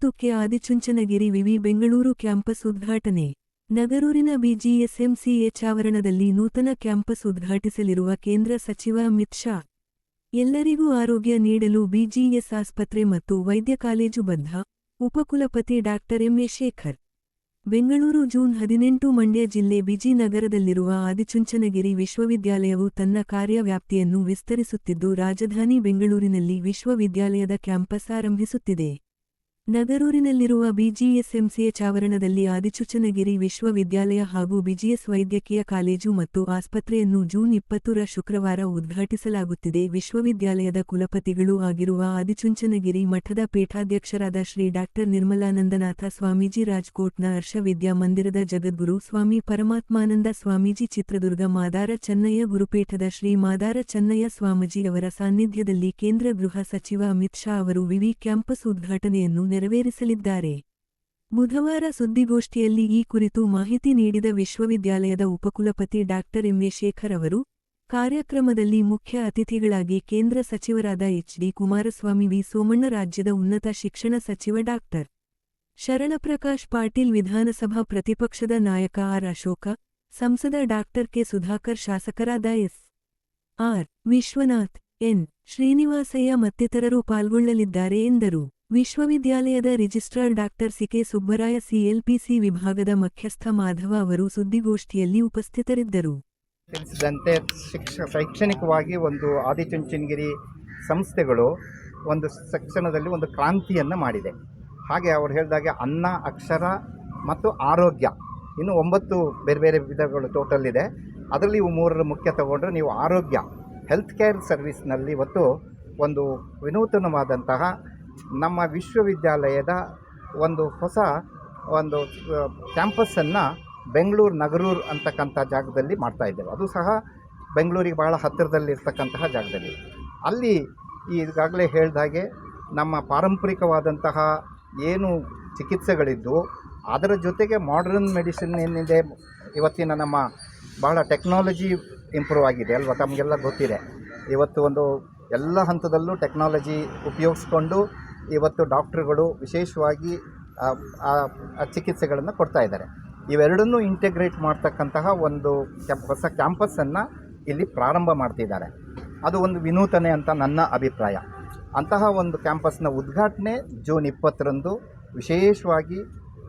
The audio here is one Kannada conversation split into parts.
ಇಪ್ಪತ್ತಕ್ಕೆ ಆದಿಚುಂಚನಗಿರಿ ವಿವಿ ಬೆಂಗಳೂರು ಕ್ಯಾಂಪಸ್ ಉದ್ಘಾಟನೆ. ನಗರೂರಿನ ಬಿಜಿಎಸ್ಎಂಸಿಎಚ್ ಆವರಣದಲ್ಲಿ ನೂತನ ಕ್ಯಾಂಪಸ್ ಉದ್ಘಾಟಿಸಲಿರುವ ಕೇಂದ್ರ ಸಚಿವ ಅಮಿತ್ ಶಾ. ಎಲ್ಲರಿಗೂ ಆರೋಗ್ಯ ನೀಡಲು ಬಿಜಿಎಸ್ ಆಸ್ಪತ್ರೆ ಮತ್ತು ವೈದ್ಯ ಕಾಲೇಜು ಬದ್ಧ, ಉಪಕುಲಪತಿ doctor MA Shekhar. Bengaluru June ಹದಿನೆಂಟು ಮಂಡ್ಯ ಜಿಲ್ಲೆ ಬಿಜಿನಗರದಲ್ಲಿರುವ ಆದಿಚುಂಚನಗಿರಿ ವಿಶ್ವವಿದ್ಯಾಲಯವು ತನ್ನ ಕಾರ್ಯವ್ಯಾಪ್ತಿಯನ್ನು ವಿಸ್ತರಿಸುತ್ತಿದ್ದು, ರಾಜಧಾನಿ ಬೆಂಗಳೂರಿನಲ್ಲಿ ವಿಶ್ವವಿದ್ಯಾಲಯದ ಕ್ಯಾಂಪಸ್ ಆರಂಭಿಸುತ್ತಿದೆ. ನಗರೂರಿನಲ್ಲಿರುವ ಬಿಜಿಎಸ್ಎಂಸಿಯ ಚಾವರಣದಲ್ಲಿ ಆದಿಚುಂಚನಗಿರಿ ವಿಶ್ವವಿದ್ಯಾಲಯ ಹಾಗೂ ಬಿಜಿಎಸ್ ವೈದ್ಯಕೀಯ ಕಾಲೇಜು ಮತ್ತು ಆಸ್ಪತ್ರೆಯನ್ನು ಜೂನ್ ಇಪ್ಪತ್ತರ ಶುಕ್ರವಾರ ಉದ್ಘಾಟಿಸಲಾಗುತ್ತಿದೆ. ವಿಶ್ವವಿದ್ಯಾಲಯದ ಕುಲಪತಿಗಳೂ ಆಗಿರುವ ಆದಿಚುಂಚನಗಿರಿ ಮಠದ ಪೀಠಾಧ್ಯಕ್ಷರಾದ ಶ್ರೀ ಡಾಕ್ಟರ್ ನಿರ್ಮಲಾನಂದನಾಥ ಸ್ವಾಮೀಜಿ, ರಾಜ್ಕೋಟ್ನ ಹರ್ಷ ವಿದ್ಯಾ ಮಂದಿರದ ಜಗದ್ಗುರು ಸ್ವಾಮಿ ಪರಮಾತ್ಮಾನಂದ ಸ್ವಾಮೀಜಿ, ಚಿತ್ರದುರ್ಗ ಮಾದಾರ ಚೆನ್ನಯ್ಯ ಗುರುಪೀಠದ ಶ್ರೀ ಮಾದಾರ ಚೆನ್ನಯ್ಯ ಸ್ವಾಮೀಜಿ ಅವರ ಸಾನ್ನಿಧ್ಯದಲ್ಲಿ ಕೇಂದ್ರ ಗೃಹ ಸಚಿವ ಅಮಿತ್ ಶಾ ಅವರು ವಿವಿ ಕ್ಯಾಂಪಸ್ ಉದ್ಘಾಟನೆಯನ್ನು ನೆರವೇರಿಸಲಿದ್ದಾರೆ. ಬುಧವಾರ ಸುದ್ದಿಗೋಷ್ಠಿಯಲ್ಲಿ ಈ ಕುರಿತು ಮಾಹಿತಿ ನೀಡಿದ ವಿಶ್ವವಿದ್ಯಾಲಯದ ಉಪಕುಲಪತಿ ಡಾಕ್ಟರ್ ಎಂಎ ಶೇಖರ್ ಅವರು, ಕಾರ್ಯಕ್ರಮದಲ್ಲಿ ಮುಖ್ಯ ಅತಿಥಿಗಳಾಗಿ ಕೇಂದ್ರ ಸಚಿವರಾದ H D Kumaraswamy V Somanna, ರಾಜ್ಯದ ಉನ್ನತ ಶಿಕ್ಷಣ ಸಚಿವ ಡಾಕ್ಟರ್ ಶರಣಪ್ರಕಾಶ್ ಪಾಟೀಲ್, ವಿಧಾನಸಭಾ ಪ್ರತಿಪಕ್ಷದ ನಾಯಕ ಆರ್ ಅಶೋಕ, ಸಂಸದ ಡಾಕ್ಟರ್ ಕೆ ಸುಧಾಕರ್, ಶಾಸಕರಾದ S R Vishwanath, N Srinivasaiah ಮತ್ತಿತರರು ಪಾಲ್ಗೊಳ್ಳಲಿದ್ದಾರೆ ಎಂದರು. ವಿಶ್ವವಿದ್ಯಾಲಯದ registrar doctor CK Subbaraya, CLPC ವಿಭಾಗದ ಮುಖ್ಯಸ್ಥ ಮಾಧವ ಅವರು ಸುದ್ದಿಗೋಷ್ಠಿಯಲ್ಲಿ ಉಪಸ್ಥಿತರಿದ್ದರು. ತಿಳಿಸಿದಂತೆ ಶಿಕ್ಷ, ಶೈಕ್ಷಣಿಕವಾಗಿ ಒಂದು ಆದಿಚುಂಚನಗಿರಿ ಸಂಸ್ಥೆಗಳು ಒಂದು ಶಿಕ್ಷಣದಲ್ಲಿ ಒಂದು ಕ್ರಾಂತಿಯನ್ನು ಮಾಡಿದೆ. ಹಾಗೆ ಅವರು ಹೇಳಿದಾಗೆ ಅನ್ನ, ಅಕ್ಷರ ಮತ್ತು ಆರೋಗ್ಯ ಇನ್ನು ಒಂಬತ್ತು ಬೇರೆ ಬೇರೆ ವಿಧಗಳು ಟೋಟಲ್ ಇದೆ. ಅದರಲ್ಲಿ ಇವು ಮೂರರ ಮುಖ್ಯ ತಗೊಂಡ್ರೆ ನೀವು ಆರೋಗ್ಯ ಹೆಲ್ತ್ ಕೇರ್ ಸರ್ವಿಸ್ನಲ್ಲಿ ಇವತ್ತು ಒಂದು ವಿನೂತನವಾದಂತಹ ನಮ್ಮ ವಿಶ್ವವಿದ್ಯಾಲಯದ ಒಂದು ಹೊಸ ಒಂದು ಕ್ಯಾಂಪಸ್ಸನ್ನು ಬೆಂಗಳೂರು ನಗರೂರು ಅಂತಕ್ಕಂಥ ಜಾಗದಲ್ಲಿ ಮಾಡ್ತಾ ಇದ್ದೇವೆ. ಅದು ಸಹ ಬೆಂಗಳೂರಿಗೆ ಭಾಳ ಹತ್ತಿರದಲ್ಲಿರ್ತಕ್ಕಂತಹ ಜಾಗದಲ್ಲಿ. ಅಲ್ಲಿ ಈಗಾಗಲೇ ಹೇಳ್ದಾಗೆ ನಮ್ಮ ಪಾರಂಪರಿಕವಾದಂತಹ ಏನು ಚಿಕಿತ್ಸೆಗಳಿದ್ದು, ಅದರ ಜೊತೆಗೆ ಮಾಡರ್ನ್ ಮೆಡಿಸಿನ್ ಏನಿದೆ, ಇವತ್ತಿನ ನಮ್ಮ ಭಾಳ ಟೆಕ್ನಾಲಜಿ ಇಂಪ್ರೂವ್ ಆಗಿದೆ ಅಲ್ವಾ ತಮಗೆಲ್ಲ ಗೊತ್ತಿದೆ. ಇವತ್ತು ಒಂದು ಎಲ್ಲ ಹಂತದಲ್ಲೂ ಟೆಕ್ನಾಲಜಿ ಉಪಯೋಗಿಸ್ಕೊಂಡು ಇವತ್ತು ಡಾಕ್ಟ್ರುಗಳು ವಿಶೇಷವಾಗಿ ಚಿಕಿತ್ಸೆಗಳನ್ನು ಕೊಡ್ತಾ ಇದ್ದಾರೆ. ಇವೆರಡನ್ನೂ ಇಂಟಿಗ್ರೇಟ್ ಮಾಡ್ತಕ್ಕಂತಹ ಒಂದು ಹೊಸ ಕ್ಯಾಂಪಸ್ಸನ್ನು ಇಲ್ಲಿ ಪ್ರಾರಂಭ ಮಾಡ್ತಿದ್ದಾರೆ. ಅದು ಒಂದು ವಿನೂತನೆ ಅಂತ ನನ್ನ ಅಭಿಪ್ರಾಯ. ಅಂತಹ ಒಂದು ಕ್ಯಾಂಪಸ್ನ ಉದ್ಘಾಟನೆ ಜೂನ್ ಇಪ್ಪತ್ತರಂದು ವಿಶೇಷವಾಗಿ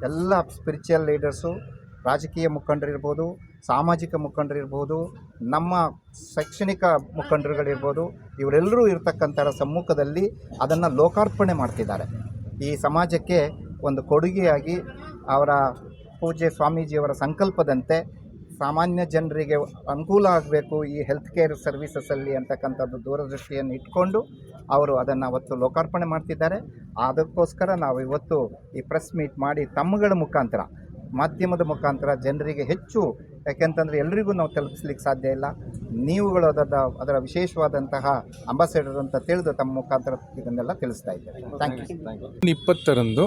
ಎಲ್ಲ ಸ್ಪಿರಿಚುವಲ್ ಲೀಡರ್ಸು ರಾಜಕೀಯ ಮುಖಂಡರಿರ್ಬೋದು ಸಾಮಾಜಿಕ ಮುಖಂಡರಿರ್ಬೋದು, ನಮ್ಮ ಶೈಕ್ಷಣಿಕ ಮುಖಂಡರುಗಳಿರ್ಬೋದು, ಇವರೆಲ್ಲರೂ ಇರತಕ್ಕಂಥ ಸಮ್ಮುಖದಲ್ಲಿ ಅದನ್ನು ಲೋಕಾರ್ಪಣೆ ಮಾಡ್ತಿದ್ದಾರೆ. ಈ ಸಮಾಜಕ್ಕೆ ಒಂದು ಕೊಡುಗೆಯಾಗಿ ಅವರ ಪೂಜ್ಯ ಸ್ವಾಮೀಜಿಯವರ ಸಂಕಲ್ಪದಂತೆ ಸಾಮಾನ್ಯ ಜನರಿಗೆ ಅನುಕೂಲ ಆಗಬೇಕು ಈ ಹೆಲ್ತ್ ಕೇರ್ ಸರ್ವಿಸಸಲ್ಲಿ ಅಂತಕ್ಕಂಥದ್ದು ದೂರದೃಷ್ಟಿಯನ್ನು ಇಟ್ಕೊಂಡು ಅವರು ಅದನ್ನು ಅವತ್ತು ಲೋಕಾರ್ಪಣೆ ಮಾಡ್ತಿದ್ದಾರೆ. ಅದಕ್ಕೋಸ್ಕರ ನಾವು ಇವತ್ತು ಈ ಪ್ರೆಸ್ ಮೀಟ್ ಮಾಡಿ ತಮ್ಮಗಳ ಮುಖಾಂತರ, ಮಾಧ್ಯಮದ ಮುಖಾಂತರ ಜನರಿಗೆ ಹೆಚ್ಚು ಯಾಕೆಂತಂದರೆ ಎಲ್ರಿಗೂ ನಾವು ತಲುಪಿಸ್ಲಿಕ್ಕೆ ಸಾಧ್ಯ ಇಲ್ಲ. ನೀವುಗಳು ಅದರ ಅದರ ವಿಶೇಷವಾದಂತಹ ಅಂಬಾಸೆಡರ್ ಅಂತ ತಿಳಿದು ತಮ್ಮ ಮುಖಾಂತರ ಇದನ್ನೆಲ್ಲ ತಿಳಿಸ್ತಾ ಇದ್ದೇವೆ. ಥ್ಯಾಂಕ್ ಯು ಜೂನ್ ಇಪ್ಪತ್ತರಂದು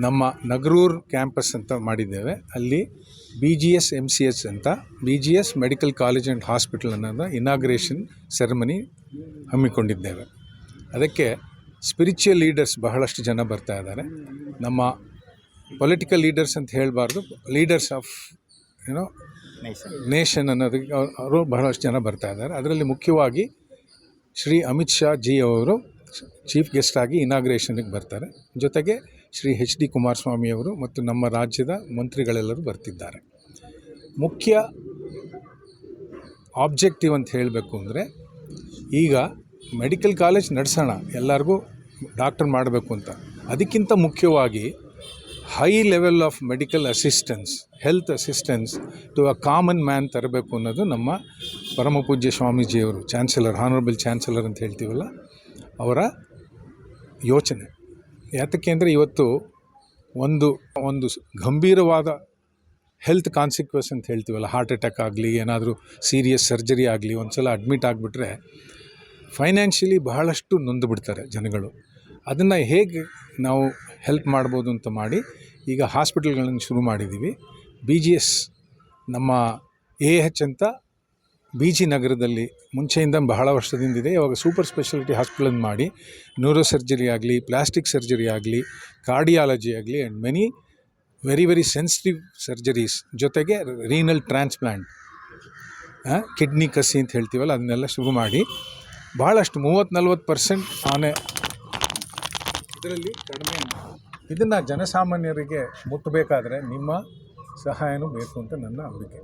ನಮ್ಮ ನಗರೂರ್ ಕ್ಯಾಂಪಸ್ ಅಂತ ಮಾಡಿದ್ದೇವೆ. ಅಲ್ಲಿ B G S M C S ಅಂತ B G S medical college and hospital ಅನ್ನೋದು ಇನಾಗ್ರೇಷನ್ ಸೆರೆಮನಿ ಹಮ್ಮಿಕೊಂಡಿದ್ದೇವೆ. ಅದಕ್ಕೆ ಸ್ಪಿರಿಚುವಲ್ ಲೀಡರ್ಸ್ ಬಹಳಷ್ಟು ಜನ ಬರ್ತಾ ಇದ್ದಾರೆ. ನಮ್ಮ ಪೊಲಿಟಿಕಲ್ ಲೀಡರ್ಸ್ ಅಂತ ಹೇಳಬಾರ್ದು ಲೀಡರ್ಸ್ ಆಫ್ ಏನೋ ನೇಷನ್ ಅನ್ನೋದಕ್ಕೆ ಅವ್ರು- ಬಹಳಷ್ಟು ಜನ ಬರ್ತಾ ಇದ್ದಾರೆ. ಅದರಲ್ಲಿ ಮುಖ್ಯವಾಗಿ ಶ್ರೀ ಅಮಿತ್ ಶಾ ಜಿ ಅವರು ಚೀಫ್ ಗೆಸ್ಟ್ ಆಗಿ ಇನಾಗ್ರೇಷನ್ಗೆ ಬರ್ತಾರೆ. ಜೊತೆಗೆ ಶ್ರೀ ಎಚ್ ಡಿ ಕುಮಾರಸ್ವಾಮಿಯವರು ಮತ್ತು ನಮ್ಮ ರಾಜ್ಯದ ಮಂತ್ರಿಗಳೆಲ್ಲರೂ ಬರ್ತಿದ್ದಾರೆ. ಮುಖ್ಯ ಆಬ್ಜೆಕ್ಟಿವ್ ಅಂತ ಹೇಳಬೇಕು ಅಂದರೆ ಈಗ ಮೆಡಿಕಲ್ ಕಾಲೇಜ್ ನಡೆಸೋಣ ಎಲ್ಲರಿಗೂ ಡಾಕ್ಟರ್ ಮಾಡಬೇಕು ಅಂತ. ಅದಕ್ಕಿಂತ ಮುಖ್ಯವಾಗಿ high level of medical assistance health assistance to a common man ತರಬೇಕು ಅನ್ನೋದು ನಮ್ಮ ಪರಮಪೂಜ್ಯ ಸ್ವಾಮೀಜಿಯವರು ಚಾನ್ಸಲರ್ ಹಾನರಬಲ್ ಚಾನ್ಸಲರ್ ಅಂತ ಹೇಳ್ತೀವಲ್ಲ, ಅವರ ಯೋಚನೆ. ಯಾತಕ್ಕೆ ಅಂದರೆ ಇವತ್ತು ಒಂದು ಒಂದು ಗಂಭೀರವಾದ ಹೆಲ್ತ್ ಕಾನ್ಸಿಕ್ವೆನ್ಸ್ ಅಂತ ಹೇಳ್ತೀವಲ್ಲ ಹಾರ್ಟ್ ಅಟ್ಯಾಕ್ ಆಗಲಿ, ಏನಾದರೂ ಸೀರಿಯಸ್ ಸರ್ಜರಿ ಆಗಲಿ ಒಂದು ಸಲ ಅಡ್ಮಿಟ್ ಆಗಿಬಿಟ್ರೆ ಫೈನಾನ್ಷಿಯಲಿ ಬಹಳಷ್ಟು ನೊಂದು ಬಿಡ್ತಾರೆ ಜನಗಳು. ಅದನ್ನು ಹೇಗೆ ನಾವು ಹೆಲ್ಪ್ ಮಾಡ್ಬೋದು ಅಂತ ಮಾಡಿ ಈಗ ಹಾಸ್ಪಿಟಲ್ಗಳನ್ನು ಶುರು ಮಾಡಿದ್ದೀವಿ. ಬಿ ಜಿ ಎಸ್ ನಮ್ಮ ಎ ಎಚ್ ಅಂತ ಬಿ ಜಿ ನಗರದಲ್ಲಿ ಮುಂಚೆಯಿಂದ ಬಹಳ ವರ್ಷದಿಂದ ಇದೆ. ಇವಾಗ ಸೂಪರ್ ಸ್ಪೆಷಾಲಿಟಿ ಹಾಸ್ಪಿಟಲನ್ನು ಮಾಡಿ ನ್ಯೂರೋ ಸರ್ಜರಿ ಆಗಲಿ, ಪ್ಲಾಸ್ಟಿಕ್ ಸರ್ಜರಿ ಆಗಲಿ, ಕಾರ್ಡಿಯಾಲಜಿ ಆಗಲಿ and many very very sensitive surgeries ಜೊತೆಗೆ ರೀನಲ್ ಟ್ರಾನ್ಸ್ಪ್ಲಾಂಟ್ ಕಿಡ್ನಿ ಕಸಿ ಅಂತ ಹೇಳ್ತೀವಲ್ಲ, ಅದನ್ನೆಲ್ಲ ಶುರು ಮಾಡಿ. ಭಾಳಷ್ಟು ಮೂವತ್ತು ನಲ್ವತ್ತು ಪರ್ಸೆಂಟ್ ಆನೆ ಇದರಲ್ಲಿ ಕಡಿಮೆ ಇದನ್ನು ಜನಸಾಮಾನ್ಯರಿಗೆ ಮುಟ್ಟಬೇಕಾದ್ರೆ ನಿಮ್ಮ ಸಹಾಯನೂ ಬೇಕು ಅಂತ ನನ್ನ ನಂಬಿಕೆ.